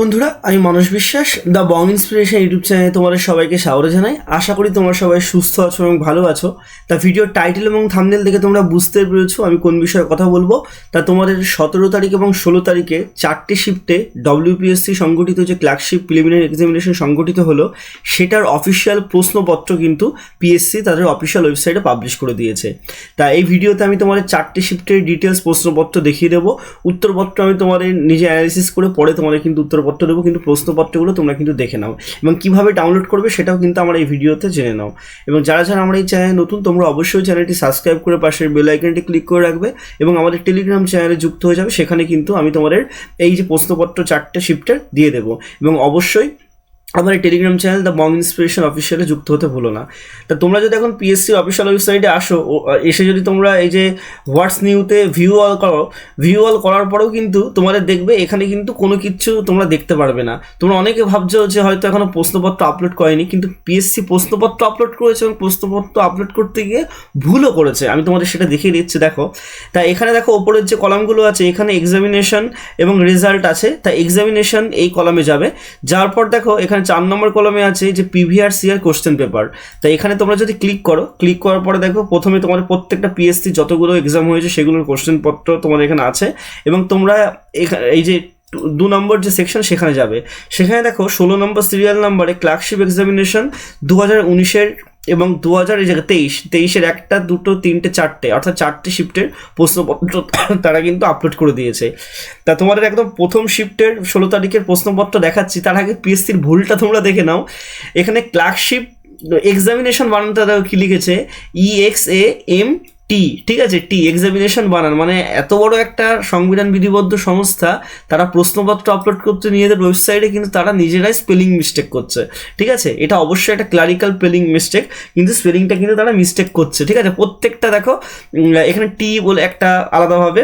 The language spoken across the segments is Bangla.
বন্ধুরা, আমি মানস বিশ্বাস দ্য বং ইন্সপিরেশন ইউটিউব চ্যানেলে তোমাদের সবাইকে স্বাগত জানাই। আশা করি তোমরা সবাই সুস্থ আছো এবং ভালো আছো। তা ভিডিওর টাইটেল এবং থামনেল দেখে তোমরা বুঝতে পেরেছ আমি কোন বিষয়ে কথা বলব। তা তোমাদের সতেরো তারিখ এবং ষোলো তারিখে চারটে শিফটে ডব্লিউপিএসসি সংগঠিত যে ক্লার্কশিপ প্রিলিমিনারি এক্সামিনেশন সংগঠিত হলো, সেটার অফিসিয়াল প্রশ্নপত্র কিন্তু পিএসসি তাদের অফিসিয়াল ওয়েবসাইটে পাবলিশ করে দিয়েছে। তা এই ভিডিওতে আমি তোমাদের চারটে শিফটের ডিটেলস প্রশ্নপত্র দেখিয়ে দেবো। উত্তরপত্র আমি তোমাদের নিজে অ্যানালিসিস করে পরে তোমাদের কিন্তু উত্তরপত্র দেবো, কিন্তু প্রশ্নপত্রগুলো তোমরা কিন্তু দেখে নাও। এবং কীভাবে ডাউনলোড করবে সেটাও কিন্তু আমার এই ভিডিওতে জেনে নাও। এবং যারা যারা আমার এই চ্যানেল নতুন, তোমরা অবশ্যই চ্যানেলটি সাবস্ক্রাইব করে পাশের বেল আইকনটি ক্লিক করে রাখবে এবং আমাদের টেলিগ্রাম চ্যানেলে যুক্ত হয়ে যাবে। সেখানে কিন্তু আমি তোমাদের এই যে প্রশ্নপত্র চারটে শিফটের দিয়ে দেবো। এবং অবশ্যই আমার Telegram channel the Bong inspiration অফিসিয়ালে যুক্ত হতে ভুলো না। তা তোমরা যদি এখন পিএসসি অফিসিয়াল ওয়েবসাইটে আসো এসে যদি তোমরা এই যে হোয়াটস নিউতে ভিউ অল করো ভিউ অল করার পরেও কিন্তু তোমাদের দেখবে এখানে কিন্তু কোনো কিছু তোমরা দেখতে পারবে না। তোমরা অনেকে ভাবছ যে হয়তো এখনও প্রশ্নপত্র আপলোড করেনি, কিন্তু পিএসসি প্রশ্নপত্র আপলোড করেছে এবং প্রশ্নপত্র আপলোড করতে গিয়ে ভুলও করেছে। আমি তোমাদের সেটা দেখিয়ে দিচ্ছি, দেখো। তা এখানে দেখো, ওপরের যে কলামগুলো আছে, এখানে এক্সামিনেশন এবং রেজাল্ট আছে। তা এক্সামিনেশন এই কলামে যাবে। যার পর দেখো, এখানে চার নম্বর কলমে আছে যে পিভিআর সিআর কোশ্চেন পেপার তা এখানে তোমরা যদি ক্লিক করো ক্লিক করার পরে দেখো প্রথমে তোমাদের প্রত্যেকটা পিএসসি যতগুলো এক্সাম হয়েছে সেগুলোর কোশ্চেন পত্র তোমার এখানে আছে এবং তোমরা এখানে এই যে দু নম্বর যে সেকশন সেখানে যাবে। সেখানে দেখো ষোলো নম্বর সিরিয়াল নাম্বারে ক্লার্কশিপ এক্সামিনেশন দু হাজার উনিশের এবং দু হাজার এই জায়গায় তেইশ, তেইশের একটা, দুটো, তিনটে, চারটে, অর্থাৎ চারটে শিফটের প্রশ্নপত্র তারা কিন্তু আপলোড করে দিয়েছে। তা তোমাদের একদম প্রথম শিফটের ষোলো তারিখের প্রশ্নপত্র দেখাচ্ছি, তার আগে পিএসসির ভুলটা তোমরা দেখে নাও। এখানে ক্লার্কশিপ এক্সামিনেশন বানানটা কি লিখেছে? ই এক্স এ এম টি, ঠিক আছে? টি এক্সামিনেশন বানান। মানে এত বড় একটা সংবিধান বিধিবদ্ধ সংস্থা, তারা প্রশ্নপত্র আপলোড করতে নিজেদের ওয়েবসাইটে কিন্তু তারা নিজেরাই স্পেলিং মিস্টেক করছে। ঠিক আছে? এটা অবশ্যই একটা ক্লারিক্যাল স্পেলিং মিস্টেক কিন্তু স্পেলিংটা কিন্তু তারা মিস্টেক করছে। ঠিক আছে? প্রত্যেকটা দেখো এখানে টি বলে একটা আলাদাভাবে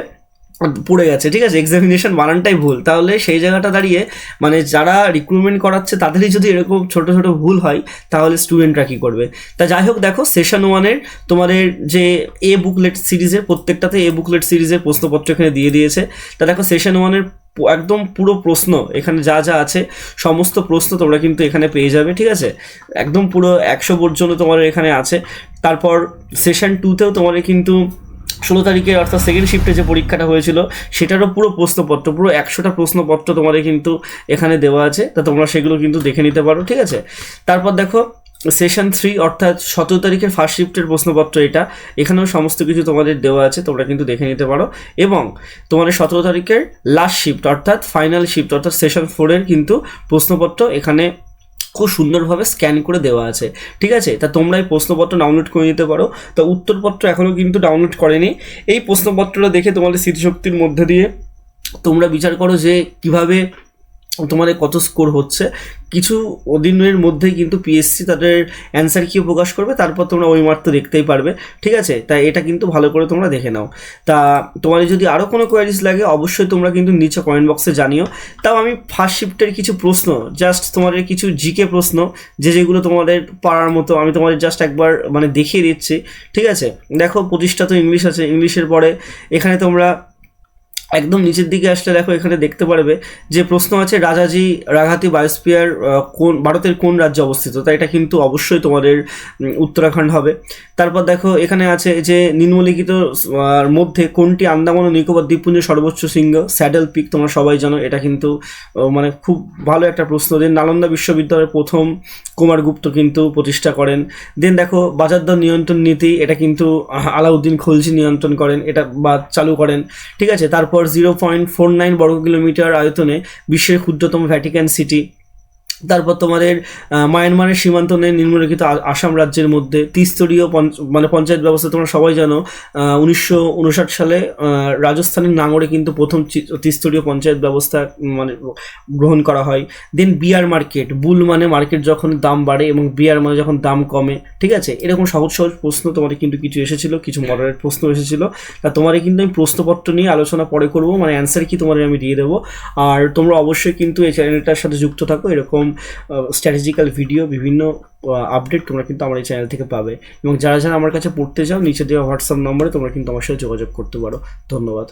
পড়ে গেছে, ঠিক আছে? এক্সামিনেশন বানানটাই ভুল। তাহলে সেই জায়গাটা দাঁড়িয়ে মানে যারা রিক্রুটমেন্ট করাচ্ছে, তাদেরই যদি এরকম ছোট ছোট ভুল হয়, তাহলে স্টুডেন্টরা কী করবে? তা যাই হোক, দেখো সেশন ওয়ানের তোমাদের যে এ বুকলেট সিরিজের প্রত্যেকটাতে এ বুকলেট সিরিজের প্রশ্নপত্র এখানে দিয়ে দিয়েছে। তা দেখো সেশন ওয়ানের একদম পুরো প্রশ্ন, এখানে যা যা আছে, সমস্ত প্রশ্ন তোমরা কিন্তু এখানে পেয়ে যাবে, ঠিক আছে? একদম পুরো একশো পর্যন্ত তোমার এখানে আছে। তারপর সেশন টুতেও তোমাদের কিন্তু ষোলো তারিখে অর্থাৎ সেকেন্ড শিফটে যে পরীক্ষাটা হয়েছিল, সেটারও পুরো প্রশ্নপত্র, পুরো একশোটা প্রশ্নপত্র তোমাদের কিন্তু এখানে দেওয়া আছে। তা তোমরা সেগুলো কিন্তু দেখে নিতে পারো, ঠিক আছে? তারপর দেখো সেশন থ্রি অর্থাৎ সতেরো তারিখের ফার্স্ট শিফটের প্রশ্নপত্র এটা। এখানেও সমস্ত কিছু তোমাদের দেওয়া আছে, তোমরা কিন্তু দেখে নিতে পারো। এবং তোমাদের সতেরো তারিখের লাস্ট শিফট অর্থাৎ ফাইনাল শিফট অর্থাৎ সেশন ফোরের কিন্তু প্রশ্নপত্র এখানে খুব সুন্দরভাবে স্ক্যান করে দেওয়া আছে। ঠিক আছে? তা তোমরা এই প্রশ্নপত্র ডাউনলোড করে নিতে পারো। তা উত্তরপত্র এখনও কিন্তু ডাউনলোড করেনি। এই প্রশ্নপত্রটা দেখে তোমাদের স্মৃতিশক্তির মধ্যে দিয়ে তোমরা বিচার করো যে কীভাবে তোমাদের কত স্কোর হচ্ছে? কিছু দিনের মধ্যেই কিন্তু পিএসসি তাদের অ্যান্সার কিও প্রকাশ করবে, তারপর তোমরা ওই তো দেখতেই পারবে। ঠিক আছে? তাই এটা কিন্তু ভালো করে তোমরা দেখে নাও। তা তোমাদের যদি আরও কোনো কোয়ারিজ লাগে, অবশ্যই তোমরা কিন্তু নিচে কমেন্ট বক্সে জানিও। তাও আমি ফার্স্ট শিফটের কিছু প্রশ্ন জাস্ট তোমাদের কিছু জিকে প্রশ্ন, যে যেগুলো তোমাদের পারার মতো, আমি তোমাদের জাস্ট একবার মানে দেখিয়ে দিচ্ছি। ঠিক আছে? দেখো পঁচিশটা তো ইংলিশ আছে ইংলিশের পরে এখানে তোমরা একদম নিচের দিকে আসলে দেখো এখানে দেখতে পারবে যে প্রশ্ন আছে, রাজাজি রাঘাতি বায়োস্পিয়ার কোন, ভারতের কোন রাজ্যে অবস্থিত? তাই এটা কিন্তু অবশ্যই তোমাদের উত্তরাখণ্ড হবে। তারপর দেখো এখানে আছে যে নিম্নলিখিত মধ্যে কোনটি আন্দামান ও নিকোবর দ্বীপপুঞ্জের সর্বোচ্চ শৃঙ্গ? স্যাডেল পিক তোমরা সবাই জানো, এটা কিন্তু মানে খুব ভালো একটা প্রশ্ন। দেন নালন্দা বিশ্ববিদ্যালয়ের প্রথম কুমারগুপ্ত কিন্তু প্রতিষ্ঠা করেন। দেন দেখো বাজার দর নিয়ন্ত্রণ নীতি, এটা কিন্তু আলাউদ্দিন খলজি নিয়ন্ত্রণ করেন, এটা বা চালু করেন। ঠিক আছে, তারপর জিরো পয়েন্ট ফোর নাইন বর্গ কিলোমিটার আয়তনে বিশ্বের ক্ষুদ্রতম ভ্যাটিক্যান সিটি তারপর তোমাদের মায়ানমারের সীমান্ত নেই নিম্নলিখিত আসাম রাজ্যের মধ্যে ত্রিস্তরীয় মানে পঞ্চায়েত ব্যবস্থা তোমরা সবাই জানো উনিশশো উনষাট সালে রাজস্থানের নাঙরে কিন্তু প্রথম ত্রিস্তরীয় পঞ্চায়েত ব্যবস্থা মানে গ্রহণ করা হয়। দেন বিয়ার মার্কেট, বুল মানে মার্কেট যখন দাম বাড়ে এবং বিয়ার মানে যখন দাম কমে, ঠিক আছে? এরকম সহজ সহজ প্রশ্ন তোমাদের কিন্তু কিছু এসেছিল, কিছু মডারেট প্রশ্ন এসেছিল। তা তোমাদের কিন্তু আমি প্রশ্নপত্র নিয়ে আলোচনা পরে করব মানে অ্যান্সার কি তোমাদের আমি দিয়ে দেবো। আর তোমরা অবশ্যই কিন্তু এই চ্যানেলটার সাথে যুক্ত থাকো এরকম স্ট্র্যাটেজিক্যাল ভিডিও বিভিন্ন আপডেট তোমরা কিন্তু আমার এই চ্যানেল থেকে পাবে। এবং যারা যারা আমার কাছে পড়তে চাও, নিচে দেওয়া হোয়াটসঅ্যাপ নম্বরে তোমরা কিন্তু আমার সাথে যোগাযোগ করতে পারো। ধন্যবাদ।